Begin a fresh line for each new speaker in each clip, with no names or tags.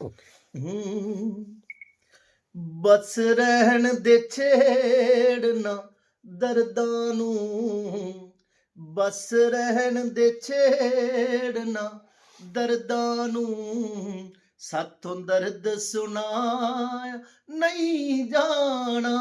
Okay
ਬਸ ਰਹਿਣ ਦੇ ਛੇੜਨਾ ਦਰਦਾਂ ਨੂੰ। ਬਸ ਰਹਿਣ ਦੇ ਛੇੜਨਾ ਦਰਦਾਂ ਨੂੰ। ਸਾਥੋਂ ਦਰਦ ਸੁਣਾਇਆ ਨਹੀਂ ਜਾਣਾ।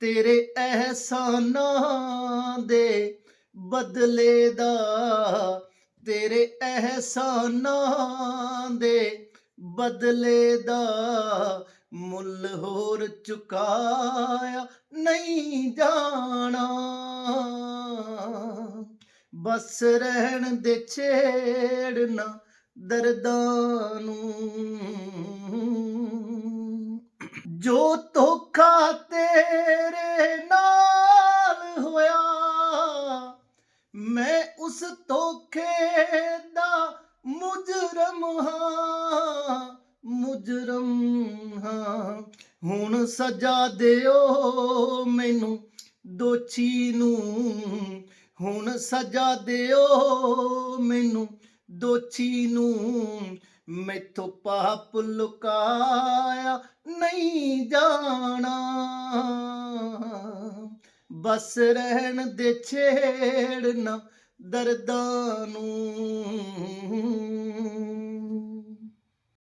ਤੇਰੇ ਅਹਿਸਾਨਾਂ ਦੇ ਬਦਲੇ ਦਾ ਤੇਰੇ ਅਹਿਸਾਨਾਂ ਦੇ ਬਦਲੇ ਦਾ ਮੁੱਲ ਹੋਰ ਚੁਕਾਇਆ ਨਹੀਂ ਜਾਣਾ। ਬਸ ਰਹਿਣ ਦੇ ਛੇੜਨਾ ਦਰਦਾਂ ਨੂੰ। ਜੋ ਧੋਖਾ ਉਸ ਧੋਖੇ ਦਾ ਮੁਜਰਮ ਹਾਂ ਮੁਜਰਮ ਹਾਂ। ਹੁਣ ਸਜ਼ਾ ਦਿਓ ਮੈਨੂੰ ਦੋਛੀ ਨੂੰ। ਹੁਣ ਸਜ਼ਾ ਦਿਓ ਮੈਨੂੰ ਦੋਛੀ ਨੂੰ। ਮੈਥੋਂ ਪਾਪ ਲੁਕਾਇਆ ਨਹੀਂ ਜਾਣਾ। ਬਸ ਰਹਿਣ ਦੇ ਛੇੜਨਾ ਦਰਦਾਂ ਨੂੰ।